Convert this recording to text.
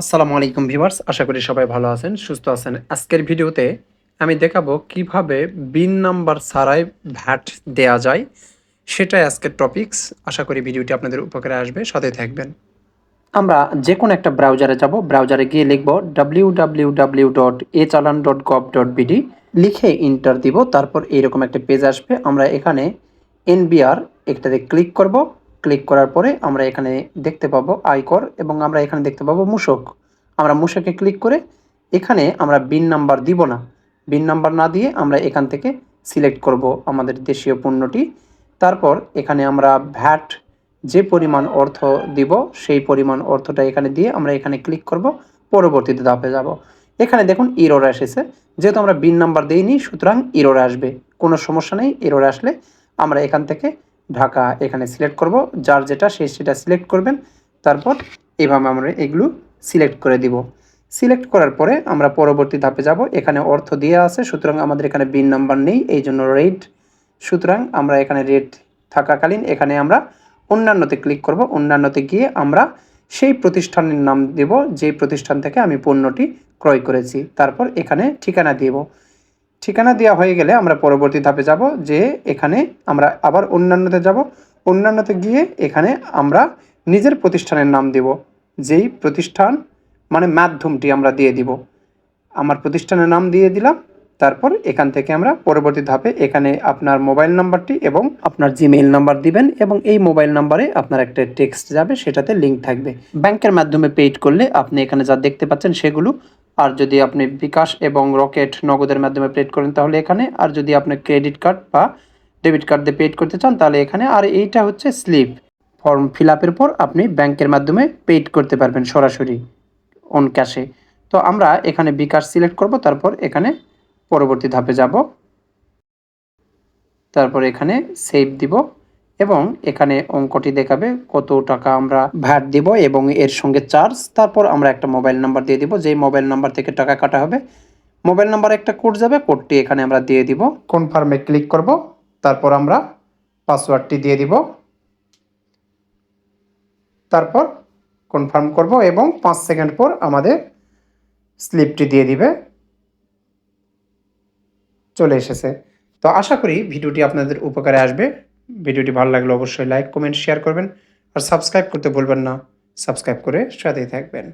আসসালামু আলাইকুম ভিভার্স আশা করি সবাই ভালো আছেন, সুস্থ আছেন। আজকের ভিডিওতে আমি দেখাবো কীভাবে বিন নাম্বার ছাড়াই ভ্যাট দেয়া যায়, সেটাই আজকের টপিকস আশা করি ভিডিওটি আপনাদের উপকারে আসবে, সাথে থাকবেন। আমরা যে কোনো একটা ব্রাউজারে যাব ব্রাউজারে গিয়ে লিখব W W W dot e challan dot dot লিখে ইন্টার দিব, তারপর এইরকম একটা পেজ আসবে। আমরা এখানে এনবিআর একটাতে ক্লিক করব। ক্লিক করার পরে আমরা এখানে দেখতে পাবো আয়কর এবং আমরা এখানে দেখতে পাবো মূসক। আমরা মূসকে ক্লিক করে এখানে আমরা বিন নাম্বার দিব না। বিন নাম্বার না দিয়ে আমরা এখান থেকে সিলেক্ট করব আমাদের দেশীয় পণ্যটি। তারপর এখানে আমরা ভ্যাট যে পরিমাণ অর্থ দিব সেই পরিমাণ অর্থটা এখানে দিয়ে আমরা এখানে ক্লিক করব, পরবর্তীতে ধাপে যাব। এখানে দেখুন ইরোর এসেছে। যেহেতু আমরা বিন নাম্বার দিইনি, সুতরাং ইরোর আসবে। কোনো সমস্যা নেই ইরোর আসলে আমরা এখান থেকে ঢাকা এখানে সিলেক্ট করব, যার যেটা সে সেটা সিলেক্ট করবেন। তারপর এভাবে আমরা এগুলো সিলেক্ট করে দিব। সিলেক্ট করার পরে আমরা পরবর্তী ধাপে যাব। এখানে অর্থ দিয়ে আছে, সুতরাং আমাদের এখানে বিন নাম্বার নেই, এই জন্য রেট সুতরাং আমরা এখানে রেট থাকাকালীন এখানে আমরা অন্যান্যতে ক্লিক করব। অন্যান্যতে গিয়ে আমরা সেই প্রতিষ্ঠানের নাম দেব, যেই প্রতিষ্ঠান থেকে আমি পণ্যটি ক্রয় করেছি। তারপর এখানে ঠিকানা দিব। ঠিকানা দেওয়া হয়ে গেলে আমরা পরবর্তী ধাপে যাব যে এখানে আমরা আবার অন্যান্যতে যাব। অন্যান্যতে গিয়ে এখানে আমরা নিজের প্রতিষ্ঠানের নাম দেব। যেই প্রতিষ্ঠান মানে মাধ্যমটি আমরা দিয়ে দিব। আমার প্রতিষ্ঠানের নাম দিয়ে দিলাম। তারপর এখান থেকে আমরা পরবর্তী ধাপে এখানে আপনার মোবাইল নাম্বারটি এবং আপনার জিমেইল নাম্বার দিবেন এবং এই মোবাইল নাম্বারে আপনার একটা টেক্সট যাবে, সেটাতে লিঙ্ক থাকবে। ব্যাংকের মাধ্যমে পেইড করলে আপনি এখানে যা দেখতে পাচ্ছেন সেগুলো আর যদি আপনি বিকাশ এবং রকেট নগদের মাধ্যমে পেড করেন, তাহলে এখানে, আর যদি আপনি ক্রেডিট কার্ড বা ডেবিট কার্ড দিয়ে পেড করতে চান, তাহলে এখানে, আর এইটা হচ্ছে স্লিপ। ফর্ম ফিল আপের পর আপনি ব্যাংকের মাধ্যমে পেইড করতে পারবেন সরাসরি অন ক্যাশে তো আমরা এখানে বিকাশ সিলেক্ট করব, তারপর এখানে পরবর্তী ধাপে যাব। তারপর এখানে সেভ দিব। এবং এখানে অঙ্কটি দেখাবে কত টাকা আমরা ভ্যাট দিব এবং এর সঙ্গে চার্জ তারপর আমরা একটা মোবাইল নাম্বার দিয়ে দিব, যেই মোবাইল নাম্বার থেকে টাকা কাটা হবে মোবাইল নাম্বার একটা কোড যাবে কোডটি এখানে আমরা দিয়ে দিব। কনফার্মে ক্লিক করব, তারপর আমরা পাসওয়ার্ডটি দিয়ে দিব। তারপর কনফার্ম করব এবং পাঁচ সেকেন্ড পর আমাদের স্লিপটি দিয়ে দিবে। চলে এসেছে। তো আশা করি ভিডিওটি আপনাদের উপকারে আসবে। ভিডিওটি ভালো লাগলে অবশ্যই লাইক কমেন্ট শেয়ার করবেন। আর সাবস্ক্রাইব করতে ভুলবেন না। সাবস্ক্রাইব করে সাথেই থাকবেন।